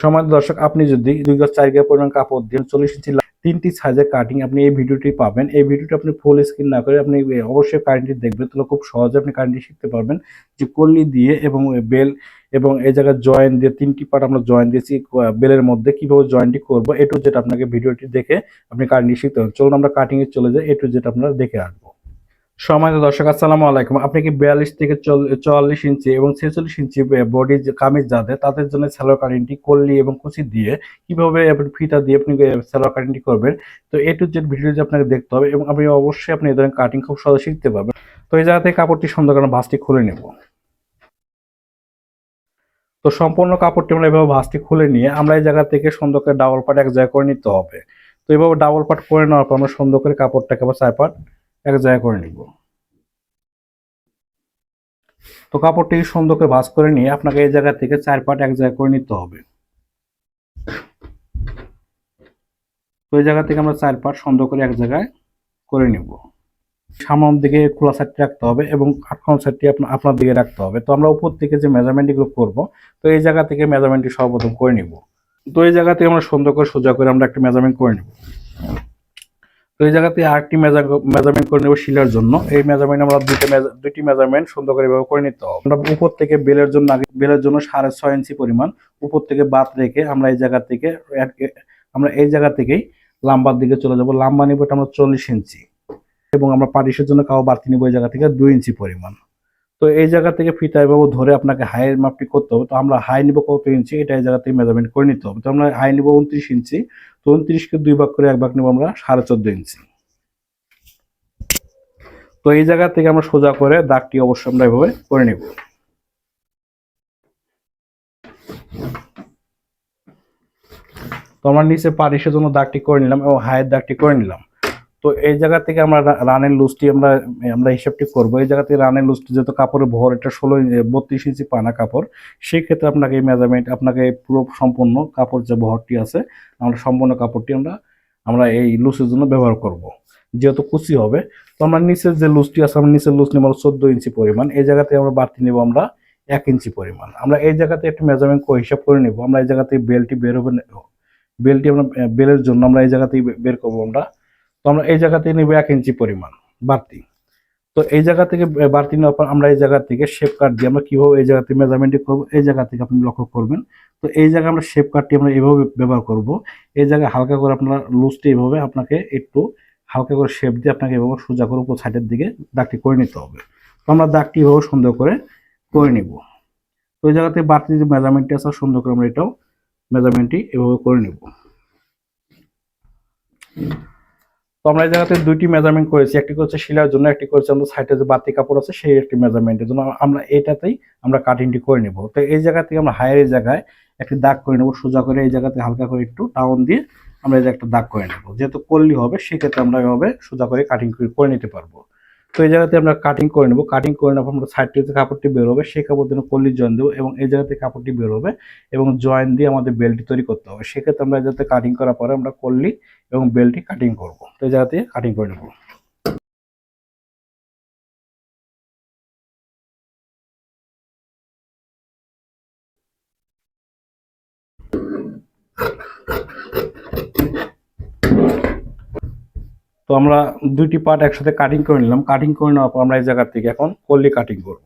সমাজ দর্শক, আপনি যদি দুই গজ চার গজ পরিমাণ কাপড় দিয়ে চল্লিশ ইঞ্চি তিনটি সাইজের কাটিং আপনি এই ভিডিওটি পাবেন। এই ভিডিওটি আপনি ফুল স্ক্রিন না করে আপনি অবশ্যই কারেন্টটি দেখবেন। তাহলে খুব সহজে আপনি কারেন্টটি শিখতে পারবেন। যে কল্লি দিয়ে এবং বেল এবং এই জায়গায় জয়েন দিয়ে তিনটি পার্ট আমরা জয়েন দিয়েছি বেলের মধ্যে। কীভাবে জয়েন্টটি করব? এটু যেটা আপনাকে ভিডিওটি দেখে আপনি কারেন্টটি শিখতে পারবেন। চলুন আমরা কাটিং এ চলে যাই। এটু যেটা আপনারা দেখে আসব। সময় দর্শক, আসসালামু আলাইকুম। আপনি কি বিয়াল্লিশ থেকে চুয়াল্লিশ ইঞ্চি এবং ছেচল্লিশ ইঞ্চি বডি কামিজ যাদের, তাদের জন্য স্যালোয়ার কাটিংটি কল্লি এবং কুচি দিয়ে কীভাবে আপনি ফিতা দিয়ে আপনি স্যালোয়ার কাটিংটি করবেন, তো এ টু জেড ভিডিও আপনাকে দেখতে হবে এবং আপনি অবশ্যই আপনি এই ধরনের কাটিং খুব সহজে শিখতে পারবেন। তো এই জায়গা থেকে কাপড়টি সুন্দর করে ভাঁজটি খুলে নেব। তো সম্পূর্ণ কাপড়টি আমরা এভাবে ভাঁজটি খুলে নিয়ে আমরা এই জায়গা থেকে সুন্দর করে ডাবল পাট এক জায়গায় করে নিতে হবে। তো এভাবে ডাবল পাট করে নেওয়ার পর আমরা সুন্দর করে কাপড়টাকে আবার চার পাট এক জায়গায় করে নিব। তো কাপড়টি সুন্দর করে ভাঁজ করে নিয়ে আপনাকে এই জায়গা থেকে চার পাট এক জায়গায় করে নিতে হবে। তো এই জায়গা থেকে আমরা চার পাট সুন্দর করে এক জায়গায় করে নিব। সামনের দিকে খোলা সাইডটি রাখতে হবে এবং আটকানো সাইডটি আপনার দিকে রাখতে হবে। তো আমরা উপর থেকে যে মেজারমেন্টগুলো করব, তো এই জায়গা থেকে মেজারমেন্টটি সর্বপ্রথম করে নিব। তো এই জায়গা থেকে আমরা সুন্দর করে সোজা করে আমরা একটা মেজারমেন্ট করে নিব। তো এই জায়গাতে আরেকটি মেজারমেন্ট করে নেব শিলার জন্য। এই মেজারমেন্ট আমরা দুইটা মেজা- দুইটি মেজারমেন্ট সুন্দর করে এভাবে করে নিতে হবে। আমরা উপর থেকে বেলের জন্য বেলের জন্য সাড়ে ছয় ইঞ্চি পরিমাণ, উপর থেকে বাদ রেখে আমরা এই জায়গা থেকে আমরা এই জায়গা থেকেই লাম্বার দিকে চলে যাব। লাম্বা নিব এটা আমরা চল্লিশ ইঞ্চি এবং আমরা পাটিসের জন্য কাউ বাড়তি নিব এই জায়গা থেকে দুই ইঞ্চি পরিমাণ। তো এই জায়গা থেকে ফিতা এভাবে ধরে আপনাকে হাইয়ের মাপটি করতে হবে। তো আমরা হাই নিব কত ইঞ্চি? এটা এই জায়গা থেকে মেজারমেন্ট করে নিতে হবে। তো আমরা হাই নিব উনত্রিশ ইঞ্চি। তো দুই ভাগ করে এক ভাগ নেব আমরা সাড়ে চোদ্দ ইঞ্চি। তো এই জায়গা থেকে আমরা সোজা করে দাগটি অবশ্যই আমরা এভাবে করে নেব। তো আমরা নিচে পারিসের জন্য দাগটি করে নিলাম এবং হায়ের দাগটি করে নিলাম। তো এই জায়গা থেকে আমরা রানের লুজটি আমরা আমরা হিসাবটি করব। এই জায়গা থেকে রানের লুজটি, যেহেতু কাপড়ের ভর, এটা ষোলো বত্রিশ ইঞ্চি পানা কাপড়, সেই ক্ষেত্রে আপনাকে এই মেজারমেন্ট আপনাকে পুরো সম্পূর্ণ কাপড় যে ভরটি আছে, আমরা সম্পূর্ণ কাপড়টি আমরা আমরা এই লুজের জন্য ব্যবহার করব। যেহেতু কুচি হবে, তো আমরা নিচের যে লুজটি আছে, আমরা নিচের লুজ নেব চোদ্দ ইঞ্চি পরিমাণ। এই জায়গাতে আমরা বাড়তি নেব আমরা এক ইঞ্চি পরিমাণ। আমরা এই জায়গাতে একটা মেজারমেন্ট হিসাব করে নেব। আমরা এই জায়গাতে বেলটি বের হবে বেলটি আমরা বেলের জন্য আমরা এই জায়গাতেই বের করব আমরা। তো আমরা এই জায়গা থেকে নেব এক ইঞ্চি পরিমাণ বাড়তি। তো এই জায়গা থেকে বাড়তি নেওয়ার পর আমরা এই জায়গা থেকে শেপ কাট দিয়ে আমরা কীভাবে এই জায়গাতে মেজারমেন্টটি করব, এই জায়গা থেকে আপনি লক্ষ্য করবেন। তো এই জায়গায় আমরা শেপ কাটটি আমরা এভাবে ব্যবহার করব, এই জায়গায় হালকা করে আপনারা লুজটি এভাবে আপনাকে একটু হালকা করে শেপ দিয়ে আপনাকে এভাবে সোজা করে উপর সাইডের দিকে দাগটি করে নিতে হবে। তো আমরা দাগটি এভাবে সুন্দর করে করে নিব। তো এই জায়গাতে বাড়তি যে মেজারমেন্টটি আছে, সুন্দর করে আমরা এটাও মেজারমেন্টটি এভাবে করে নিব। তো আমরা এই জায়গাতে দুইটি মেজারমেন্ট করেছি। একটি করেছে শিলার জন্য, একটি করেছে আমাদের সাইডে যে বাতি কাপড় আছে সেই একটি মেজারমেন্টের জন্য। আমরা এটাতেই আমরা কাটিংটি করে নেব। তো এই জায়গা থেকে আমরা হায়ারের জায়গায় একটি দাগ করে নেব। সোজা করে এই জায়গাতে হালকা করে একটু টাউন দিয়ে আমরা এই একটা দাগ করে নেব। যেহেতু করলি হবে, সেক্ষেত্রে আমরা এভাবে সোজা করে কাটিং করে নিতে পারব। তো এই জায়গাতে আমরা কাটিং করে নেব। কাটিং করে পর আমরা সাইড থেকে কাপড়টি বের হবে সেই কাপড় দিয়ে কল্লি জয়েন দেবো এবং এই জায়গাতে কাপড়টি বের হবে এবং জয়েন দিয়ে আমাদের বেল্টটি তৈরি করতে হবে। সেক্ষেত্রে আমরা যাতে কাটিং করার পরে আমরা কল্লি এবং বেল্টটি কাটিং করব। তো এই জায়গাতে কাটিং করে নেব। তো আমরা দুইটি পার্ট একসাথে কাটিং করে নিলাম। কাটিং করে নেওয়ার পর আমরা এই জায়গা থেকে এখন কল্লি কাটিং করব।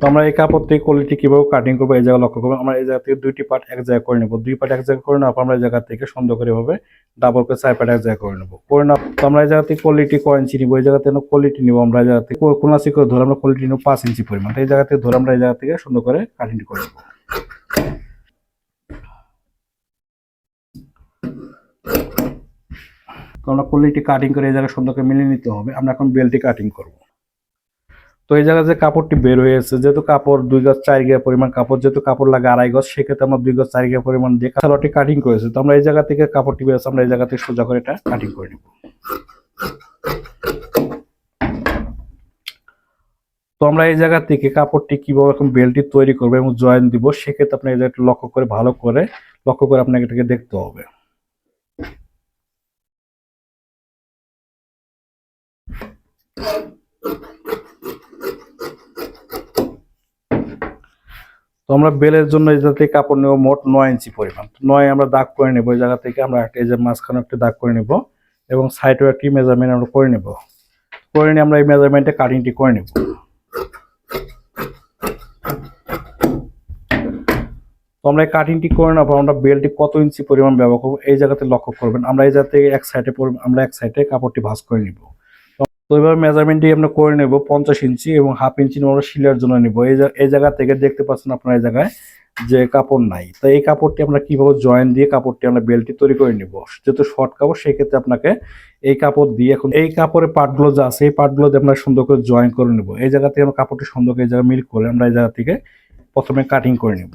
তো আমরা এই কাপড় থেকে কোয়ালিটি কীভাবে কাটিং করব এই জায়গা লক্ষ্য করব আমরা এই জায়গা থেকে দুইটি পার্ট এক জায়গায় করে নেব। দুই পার্ট এক জায়গায় করে নেওয়ার পর আমরা এই জায়গা থেকে সুন্দর করে এভাবে ডাবল করে চার পার্ট এক জায়গায় করে নেব। করে নেওয়া তো আমরা এই জায়গা থেকে কোয়ালিটি ক ইঞ্চি নিবো? এই জায়গা থেকে কোয়ালিটি নিবো। আমরা এই জায়গা থেকে কোনাসি করে ধরে আমরা কোয়ালিটি নেব পাঁচ ইঞ্চি পরিমাণ। এই জায়গা থেকে ধরে আমরা এই জায়গা থেকে সুন্দর করে কাটিং করে নেব। তো আমরা কোয়ালিটি কাটিং করে এই জায়গায় সুন্দর করে মিলিয়ে নিতে হবে। আমরা এখন বেল্টটি কাটিং করব। তো এই জায়গায় যে কাপড়টি বের হয়েছে, যেহেতু কাপড় দুই গজ চার গিয়া পরিমাণ কাপড়, যেহেতু কাপড় লাগে আড়াই গজ, সেক্ষেত্রে আমরা দুই গজ চার গিয়া পরিমাণ দিয়ে কালারটি কাটিং করেছি। তো আমরা এই জায়গা থেকে কাপড়টি বেরোচ্ছে আমরা এই জায়গা থেকে সোজা করে এটা কাটিং করে নিব। তো আমরা এই জায়গা থেকে কাপড়টি কীভাবে এখন বেল্টটি তৈরি করব এবং জয়েন দিব, সেক্ষেত্রে আপনি এই জায়গাটি লক্ষ্য করে, ভালো করে লক্ষ্য করে আপনাকে এটাকে দেখতে হবে। তো আমরা বেলের জন্য এই থেকে কাপড় নেব মোট নয় ইঞ্চি পরিমাণ। নয় আমরা দাগ করে নেব, এই জায়গা থেকে আমরা একটা এই যে মাঝখানে একটা দাগ করে নেব এবং সাইডেও একটি মেজারমেন্ট আমরা করে নেব। করে নিয়ে আমরা এই মেজারমেন্টে কাটিংটি করে নেব। তো আমরা এই কাটিংটি করে নেব আমরা বেলটি কত ইঞ্চি পরিমাণ ব্যবহার করব, এই জায়গাতে লক্ষ্য করবেন। আমরা এই জায়গা থেকে এক সাইডে আমরা এক সাইডে কাপড়টি ভাঁজ করে নিব। তো এভাবে মেজারমেন্টটি আমরা করে নেব পঞ্চাশ ইঞ্চি এবং হাফ ইঞ্চি আমরা শিলার জন্য নিব। এই জায়গা থেকে দেখতে পাচ্ছেন আপনারা এই জায়গায় যে কাপড় নাই। তো এই কাপড়টি আমরা কীভাবে জয়েন দিয়ে কাপড়টি আমরা বেল্টটি তৈরি করে নিব? যেহেতু শর্ট কাপড়, সেক্ষেত্রে আপনাকে এই কাপড় দিয়ে এখন এই কাপড়ের পার্টগুলো যা আছে, এই পার্টগুলো দিয়ে আমরা সুন্দর করে জয়েন করে নেব। এই জায়গা থেকে আমরা কাপড়টি সুন্দর করে এই জায়গায় মিল করে আমরা এই জায়গা থেকে প্রথমে কাটিং করে নেব।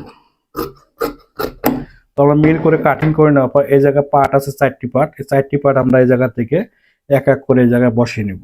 তো আমরা মিল করে কাটিং করে নেওয়ার পর এই জায়গায় পার্ট আছে চারটি পার্ট এই চারটি পার্ট আমরা এই জায়গা থেকে এক এক করে এই জায়গায় বসিয়ে নেব।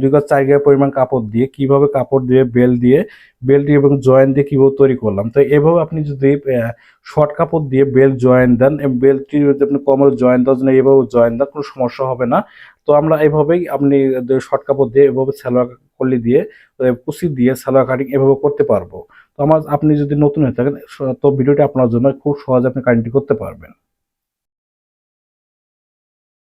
দুই গজ চার গায়ে পরিমাণ কাপড় দিয়ে, কীভাবে কাপড় দিয়ে, বেল দিয়ে, বেল্ট এবং জয়েন দিয়ে কীভাবে তৈরি করলাম? তো এভাবে আপনি যদি শর্ট কাপড় দিয়ে বেল্ট জয়েন দেন বেল্টটি যদি আপনি কোমরে জয়েন দেওয়ার জন্য এভাবে জয়েন দেন, কোনো সমস্যা হবে না। তো আমরা এভাবেই আপনি শর্ট কাপড় দিয়ে এভাবে সালোয়ার কলি দিয়ে কুচি দিয়ে সালোয়ার কাটিং এভাবে করতে পারব। তো আমার, আপনি যদি নতুন হয়ে থাকেন তো ভিডিওটি আপনার জন্য খুব সহজে আপনি কাটিংটি করতে পারবেন।